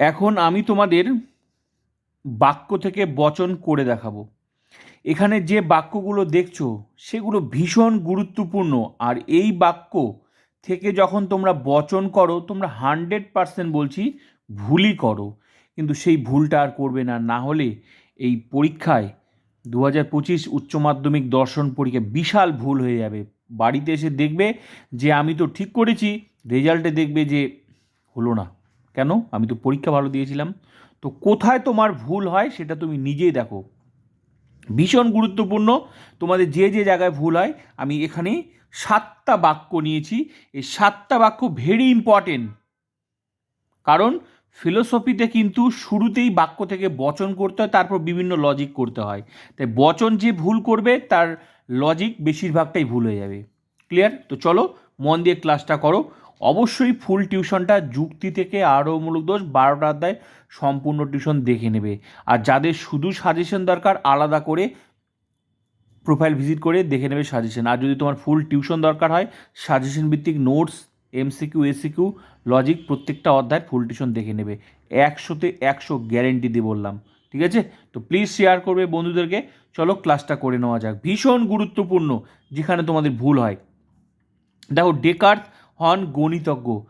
এখন আমি তোমাদের বাক্য থেকে বচন করে দেখাবো। এখানে যে বাক্যগুলো দেখছ, সেগুলো ভীষণ গুরুত্বপূর্ণ। আর এই বাক্য থেকে যখন তোমরা বচন করো, তোমরা হান্ড্রেড পারসেন্ট বলছি ভুলই করো। কিন্তু সেই ভুলটা আর করবে না। না হলে এই পরীক্ষায় দু হাজার পঁচিশ উচ্চ মাধ্যমিক দর্শন পরীক্ষা বিশাল ভুল হয়ে যাবে। বাড়িতে এসে দেখবে যে, আমি তো ঠিক করেছি। রেজাল্টে দেখবে যে, হলো না। কেন? আমি তো পরীক্ষা ভালো দিয়েছিলাম। তো কোথায় তোমার ভুল হয় সেটা তুমি নিজেই দেখো। ভীষণ গুরুত্বপূর্ণ। তোমাদের যে যে জায়গায় ভুল হয়, আমি এখানে সাতটা বাক্য নিয়েছি। এই সাতটা বাক্য ভেরি ইম্পর্টেন্ট কারণ ফিলোসফিতে কিন্তু শুরুতেই বাক্য থেকে বচন করতে হয়, তারপর বিভিন্ন লজিক করতে হয়। তাই বচন যে ভুল করবে, তার লজিক বেশিরভাগটাই ভুল হয়ে যাবে। ক্লিয়ার তো চলো, মন দিয়ে ক্লাসটা করো। অবশ্যই ফুল টিউশনটা যুক্তি থেকে আরও মূলক দোষ বারোটা অধ্যায় সম্পূর্ণ টিউশন দেখে নেবে। আর যাদের শুধু সাজেশন দরকার, আলাদা করে প্রোফাইল ভিজিট করে দেখে নেবে সাজেশন আর যদি তোমার ফুল টিউশন দরকার হয় সাজেশন ভিত্তিক নোটস এমসিকিউ এসিকিউ লজিক প্রত্যেকটা অধ্যায় ফুল টিউশন দেখে নেবে। একশোতে একশো গ্যারেন্টি দিয়ে বললাম, ঠিক আছে? তো প্লিজ শেয়ার করবে বন্ধুদেরকে। চলো ক্লাসটা করে নেওয়া যাক। ভীষণ গুরুত্বপূর্ণ, যেখানে তোমাদের ভুল হয়। দেখো ডেকার্থ হন গণিতজ্ঞ।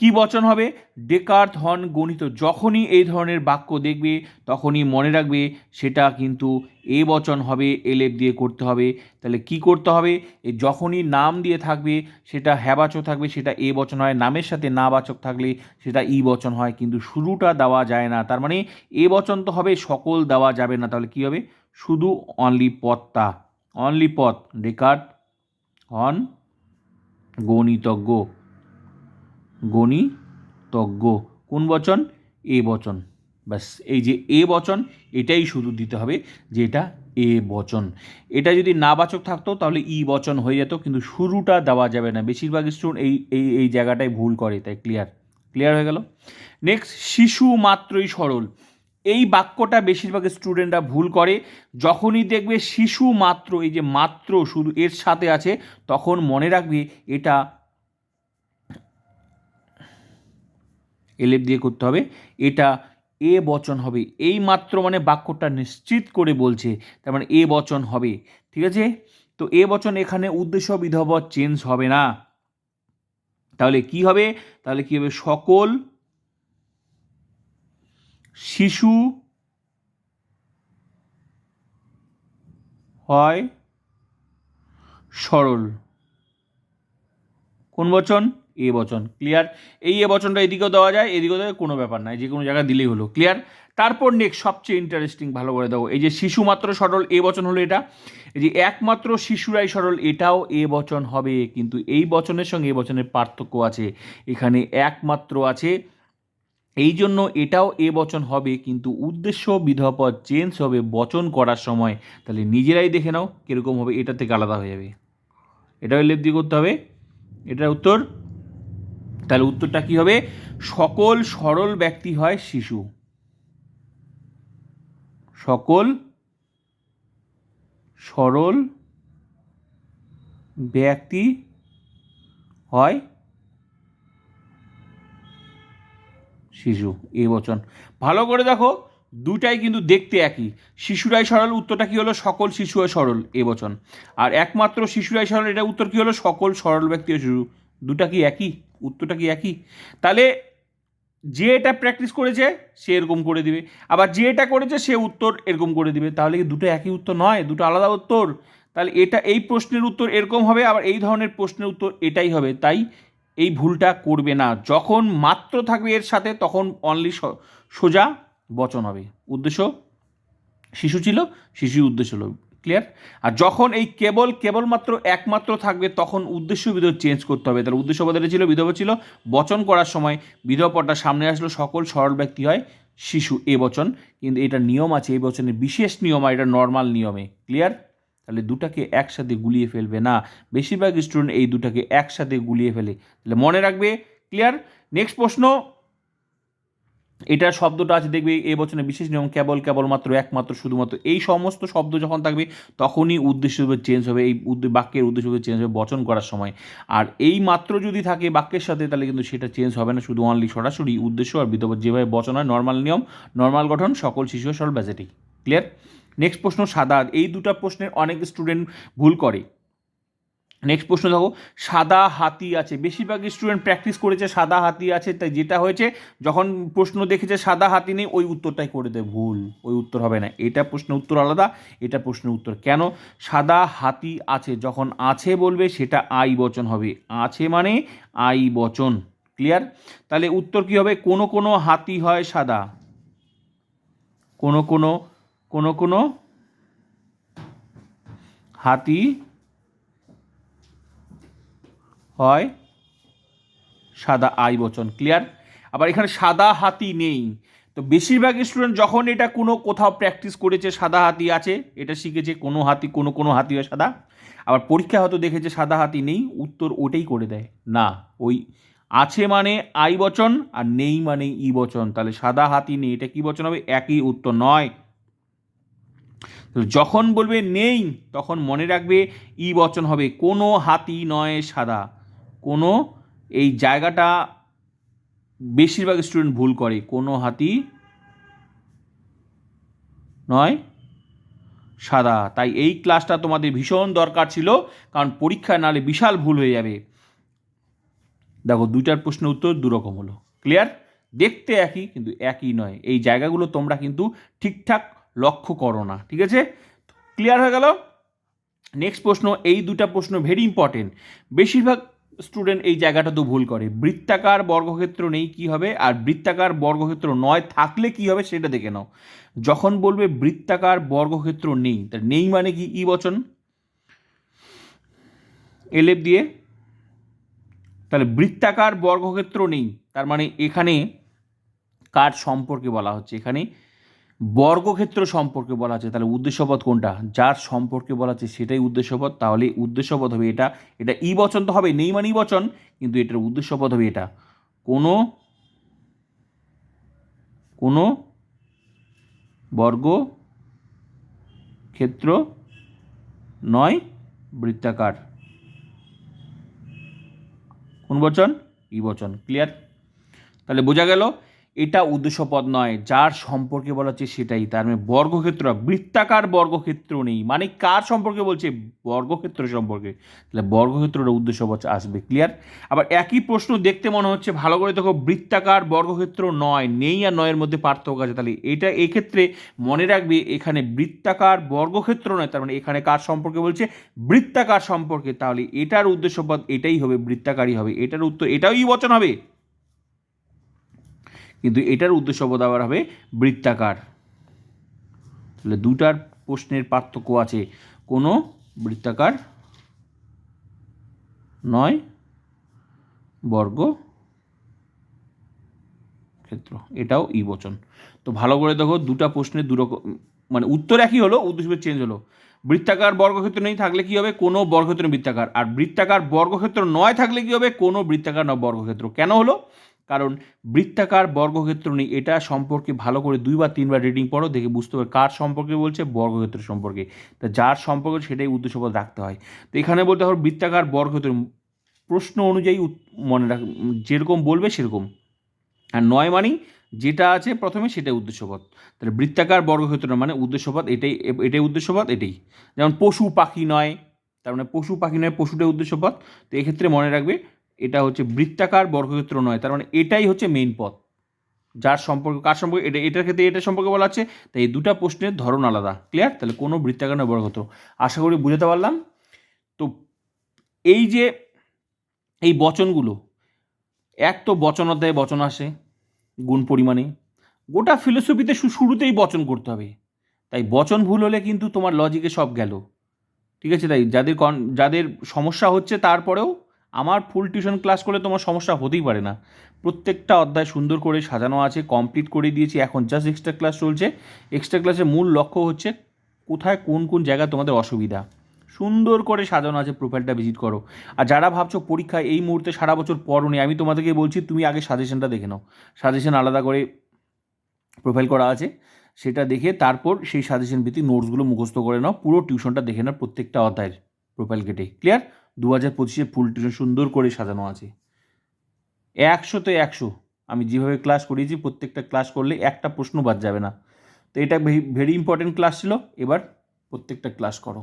কি বচন হবে? ডেকার্থ হন গণিত। যখনই এই ধরনের বাক্য দেখবে, তখনই মনে রাখবে, সেটা কিন্তু এ বচন হবে এলেপ দিয়ে করতে হবে। তাহলে কি করতে হবে? এই যখনই নাম দিয়ে থাকবে, সেটা হ্যাবাচক থাকবে, সেটা এ বচন হয়। নামের সাথে না বাচক থাকলে সেটা ই বচন হয়। কিন্তু শুরুটা দেওয়া যায় না। তার মানে এ বচন তো হবে, সকল দেওয়া যাবে না। তাহলে কি হবে? শুধু অনলি পদটা। অনলি পথ ডেকার্থ হন গণিতজ্ঞ। গণিতজ্ঞ। কোন বচন? এ বচন। ব্যাস, এই যে এ বচন, এটাই শুধু দিতে হবে যে এটা এ বচন। এটা যদি নাবাচক থাকতো, তাহলে ই বচন হয়ে যেত, কিন্তু শুরুটা দেওয়া যাবে না। বেশিরভাগ স্টুডেন্ট এই এই এই জায়গাটায় ভুল করে, তাই ক্লিয়ার ক্লিয়ার হয়ে গেল? নেক্সট শিশু মাত্রই সরল। এই বাক্যটা বেশিরভাগ স্টুডেন্টরা ভুল করে। যখনই দেখবে শিশু মাত্র, এই যে মাত্র শুধু এর সাথে আছে, তখন মনে রাখবে এটা এলেপ দিয়ে করতে হবে, এটা এ বচন হবে। এই মাত্র মানে বাক্যটা নিশ্চিত করে বলছে, তার মানে এ বচন হবে। ঠিক আছে? তো এ বচন এখানে উদ্দেশ্য বিধব চেঞ্জ হবে না। তাহলে কি হবে? তাহলে কি হবে? সকল শিশু হয় সরল। কোন বচন? এ বচন। ক্লিয়ার এই এ বচনটা এদিকেও দেওয়া যায়, এদিকেও দেওয়া কোনো ব্যাপার নাই যে কোনো জায়গায় দিলেই হলো। ক্লিয়ার তারপর নেক্সট সবচেয়ে ইন্টারেস্টিং ভালো করে দেবো এই যে শিশু মাত্র সরল, এ বচন হলো এটা। এই যে একমাত্র শিশুরাই সরল, এটাও এ বচন হবে, কিন্তু এই বচনের সঙ্গে এ বচনের পার্থক্য আছে। এখানে একমাত্র আছে এই জন্য এটাও এ বচন হবে, কিন্তু উদ্দেশ্য বিধপদ চেঞ্জ হবে বচন করার সময়। তাহলে নিজেরাই দেখে নাও কীরকম হবে, এটা থেকে আলাদা হয়ে যাবে। লেপ দিয়ে করতে হবে। এটার উত্তর? তাহলে উত্তরটা কি হবে? সকল সরল ব্যক্তি হয় শিশু। সকল সরল ব্যক্তি হয় শিশু, এ বচন। ভালো করে দেখো দুটাই কিন্তু দেখতে একই। শিশুরাই সরল, উত্তরটা কি হলো? সকল শিশু সরল, এ বচন। আর একমাত্র শিশুরাই সরল এটা উত্তর কি হলো? সকল সরল ব্যক্তি হয় শিশু। দুটা কি একই? উত্তরটা কি একই? তাহলে যে এটা প্র্যাকটিস করেছে, সে এরকম করে দিবে। আবার যে এটা করেছে, সে উত্তর এরকম করে দিবে। তাহলে কি দুটো একই উত্তর নয়? দুটো আলাদা উত্তর? তাহলে এটা, এই প্রশ্নের উত্তর এরকম হবে, আবার এই ধরনের প্রশ্নের উত্তর এটাই হবে। তাই এই ভুলটা করবে না। যখন মাত্র থাকবে এর সাথে, তখন অনলি সোজা বচন হবে। উদ্দেশ্য? শিশু ছিল শিশুর উদ্দেশ্য হলো। ক্লিয়ার আর যখন এই কেবল, কেবলমাত্র একমাত্র থাকবে, তখন উদ্দেশ্য বিধব চেঞ্জ করতে হবে। তাহলে উদ্দেশ্য বদলে ছিল, বিধব ছিল। বচন করার সময় বিধব পদটা সামনে আসলো, সকল সরল ব্যক্তি হয় শিশু, এ বচন। কিন্তু এটা নিয়ম আছে এই বচনের বিশেষ নিয়ম আর এটা নর্মাল নিয়মে। ক্লিয়ার তাহলে দুটাকে একসাথে গুলিয়ে ফেলবে। না, বেশিরভাগ স্টুডেন্ট এই দুটাকে একসাথে গুলিয়ে ফেলে। তাহলে মনে রাখবে ক্লিয়ার নেক্সট প্রশ্ন। এটা শব্দটা আছে, দেখবে এ বচনে বিশেষ নিয়ম, কেবল, কেবলমাত্র, একমাত্র, শুধুমাত্র, এই সমস্ত শব্দ যখন থাকবে, তখনই উদ্দেশ্য চেঞ্জ হবে, এই বাক্যের উদ্দেশ্য চেঞ্জ হবে বচন করার সময়। আর এই মাত্র যদি থাকে বাক্যের সাথে, তাহলে কিন্তু সেটা চেঞ্জ হবে না, শুধু অনলি সরাসরি উদ্দেশ্য আর বিধব যেভাবে বচন হয় নর্মাল নিয়ম নর্মাল গঠন, সকল শিশু সরল ব্যাজেটি ক্লিয়ার নেক্সট প্রশ্ন সাদা। এই দুটো প্রশ্নের অনেক স্টুডেন্ট ভুল করে। নেক্সট প্রশ্ন দেখো, সাদা হাতি আছে। বেশিরভাগ স্টুডেন্ট প্র্যাকটিস করেছে সাদা হাতি আছে, তাই যেটা হয়েছে, যখন প্রশ্ন দেখেছে সাদা হাতি নেই, ওই উত্তরটাই করে দেয়। ভুল, ওই উত্তর হবে না। এটা প্রশ্নের উত্তর আলাদা, এটা প্রশ্নের উত্তর। কেন? সাদা হাতি আছে, যখন আছে বলবে, সেটা আই বচন হবে। আছে মানে আই বচন। ক্লিয়ার তাহলে উত্তর কি হবে? কোনো কোনো হাতি হয় সাদা। কোনো কোনো কোনো কোনো হাতি হয় সাদা আই বচন ক্লিয়ার আবার এখানে সাদা হাতি নেই। তো বেশিরভাগ স্টুডেন্ট যখন এটা কোনো কোথাও প্র্যাকটিস করেছে, সাদা হাতি আছে, এটা শিখেছে, কোনো হাতি, কোনো কোনো হাতি হয় সাদা। আবার পরীক্ষা হয়তো দেখেছে সাদা হাতি নেই, উত্তর ওটাই করে দেয়। না, ওই আছে মানে আই বচন আর নেই মানে ই বচন। তাহলে সাদা হাতি নেই, এটা কি বচন হবে? একই উত্তর নয়। যখন বলবে নেই, তখন মনে রাখবে ই বচন হবে। কোনো হাতি নয় সাদা। কোনো, এই জায়গাটা বেশিরভাগ স্টুডেন্ট ভুল করে। কোনো হাতি নয় সাদা। তাই এই ক্লাসটা তোমাদের ভীষণ দরকার ছিল, কারণ পরীক্ষায় নালে বিশাল ভুল হয়ে যাবে। দেখো, দুইটার প্রশ্নের উত্তর দুরকম হলো। ক্লিয়ার দেখতে একই, কিন্তু একই নয়। এই জায়গাগুলো তোমরা কিন্তু ঠিকঠাক লক্ষ্য করো না, ঠিক আছে? ক্লিয়ার হয়ে গেল? নেক্সট প্রশ্ন, এই দুটা প্রশ্ন ভেরি ইম্পর্টেন্ট বেশিরভাগ স্টুডেন্ট এই জায়গাটা তো ভুল করে। বৃত্তাকার বর্গক্ষেত্র নেই, কি হবে? আর বৃত্তাকার বর্গক্ষেত্র নয়, থাকলে কি হবে সেটা দেখে নাও। যখন বলবে বৃত্তাকার বর্গক্ষেত্র নেই, তা নেই মানে কি? ই বচন। এলেপ দিয়ে। তাহলে বৃত্তাকার বর্গক্ষেত্র নেই, তার মানে এখানে কার সম্পর্কে বলা হচ্ছে? এখানে বর্গক্ষেত্র সম্পর্কে বলা আছে, তাহলে উদ্দেশ্যপদ কোনটা? যার সম্পর্কে বলা আছে সেটাই উদ্দেশ্যপদ তাহলে উদ্দেশ্যপদ হবে এটা। এটা ই বচন তো হবে, নেই মানে ই বচন, কিন্তু এটার উদ্দেশ্যপদ হবে এটা। কোনো কোনো বর্গ ক্ষেত্র নয় বৃত্তাকার। কোন বচন? ই বচন ক্লিয়ার তাহলে বোঝা গেল এটা উদ্দেশ্যপদ নয়, যার সম্পর্কে বলা হচ্ছে সেটাই। তার মানে বর্গক্ষেত্র, বৃত্তাকার বর্গক্ষেত্র নেই। মানে কার সম্পর্কে বলছে? বর্গক্ষেত্র সম্পর্কে। তাহলে বর্গক্ষেত্রটা উদ্দেশ্যপদ আসবে ক্লিয়ার আবার একই প্রশ্ন দেখতে মনে হচ্ছে, ভালো করে দেখো, বৃত্তাকার বর্গক্ষেত্র নয়, নেই আর নয়ের মধ্যে পার্থক্য আছে। তাহলে এটা এক্ষেত্রে মনে রাখবে, এখানে বৃত্তাকার বর্গক্ষেত্র নয়, তার মানে এখানে কার সম্পর্কে বলছে? বৃত্তাকার সম্পর্কে। তাহলে এটার উদ্দেশ্যপদ এটাই হবে, বৃত্তাকারই হবে। এটার উত্তর, এটাও ই বচন হবে। কিন্তু এটার উদ্দেশ্যপদ আবার হবে বৃত্তাকার। তাহলে দুটার প্রশ্নের পার্থক্য আছে। কোনো বৃত্তাকার নয়, বর্গ ক্ষেত্র। এটাও ই বচন। তো ভালো করে দেখো, দুটা প্রশ্নের দুরকম মানে উত্তর একই হলো, উদ্দেশ্য চেঞ্জ হলো। বৃত্তাকার বর্গক্ষেত্র নেই থাকলে কি হবে? কোনো বর্গক্ষেত্র বৃত্তাকার। আর বৃত্তাকার বর্গক্ষেত্র নয় থাকলে কি হবে? কোনো বৃত্তাকার নয়, বর্গক্ষেত্র। কেন হলো? কারণ বৃত্তাকার বর্গক্ষেত্র নেই এটা সম্পর্কে ভালো করে দুইবার তিনবার রিডিং পড়ো, দেখে বুঝতে পারবে কার সম্পর্কে বলছে, বর্গক্ষেত্র সম্পর্কে। তা যার সম্পর্কে সেটাই উদ্দেশ্যপদ রাখতে হয়। তো এখানে বলতে হবে বৃত্তাকার বর্গক্ষেত্র প্রশ্ন অনুযায়ী মনে রাখ যেরকম বলবে সেরকম। আর নয় মানেই যেটা আছে প্রথমে সেটাই উদ্দেশ্যপদ তাহলে বৃত্তাকার বর্গক্ষেত্র মানে উদ্দেশ্যপদ এটাই এটাই উদ্দেশ্যপদ এটাই। যেমন পশু পাখি নয়, তার মানে পশু পাখি নয়, পশুটাই উদ্দেশ্যপদ তো এক্ষেত্রে মনে রাখবে এটা হচ্ছে বৃত্তাকার বর্গক্ষেত্র নয়, তার মানে এটাই হচ্ছে মেইন পথ। যার সম্পর্কে, কার সম্পর্কে? এটা, এটার ক্ষেত্রে এটা সম্পর্কে বলা আছে। তাই এই দুটা প্রশ্নের ধরন আলাদা। ক্লিয়ার তাহলে কোনো বৃত্তাকার নয়, বর্গক্ষেত্র। আশা করি বুঝাতে পারলাম। তো এই যে এই বচনগুলো, এক তো বচন অধ্যায়ে বচন আসে, গুণ পরিমাণে। গোটা ফিলোসফিতে শুরুতেই বচন করতে হবে। তাই বচন ভুল হলে কিন্তু তোমার লজিকে সব গেল। ঠিক আছে? তাই যাদের কন যাদের সমস্যা হচ্ছে তারপরেও আমার ফুল টিউশন ক্লাস করলে তোমার সমস্যা হতেই পারে না। প্রত্যেকটা অধ্যায় সুন্দর করে সাজানো আছে কমপ্লিট করে দিয়েছি, এখন জাস্ট এক্সট্রা ক্লাস চলছে। এক্সট্রা ক্লাসের মূল লক্ষ্য হচ্ছে কোথায় কোন কোন জায়গায় তোমাদের অসুবিধা। সুন্দর করে সাজানো আছে প্রোফাইলটা ভিজিট করো। আর যারা ভাবছ পরীক্ষায় এই মুহূর্তে সারা বছর পড়ো নি আমি তোমাদেরকে বলছি, তুমি আগে সাজেশনটা দেখে নাও। সাজেশন আলাদা করে প্রোফাইল করা আছে, সেটা দেখে তারপর সেই সাজেশন ভিত্তিক নোটসগুলো মুখস্থ করে নাও, পুরো টিউশনটা দেখে নাও প্রত্যেকটা অধ্যায়ের প্রোফাইল কেটে। ক্লিয়ার দু হাজার পঁচিশে ফুল সুন্দর করে সাজানো আছে। একশো তো একশো। আমি যেভাবে ক্লাস করিয়েছি, প্রত্যেকটা ক্লাস করলে একটা প্রশ্ন বাদ যাবে না। তো এটা ভেরি ইম্পর্টেন্ট ক্লাস ছিল। এবার প্রত্যেকটা ক্লাস করো।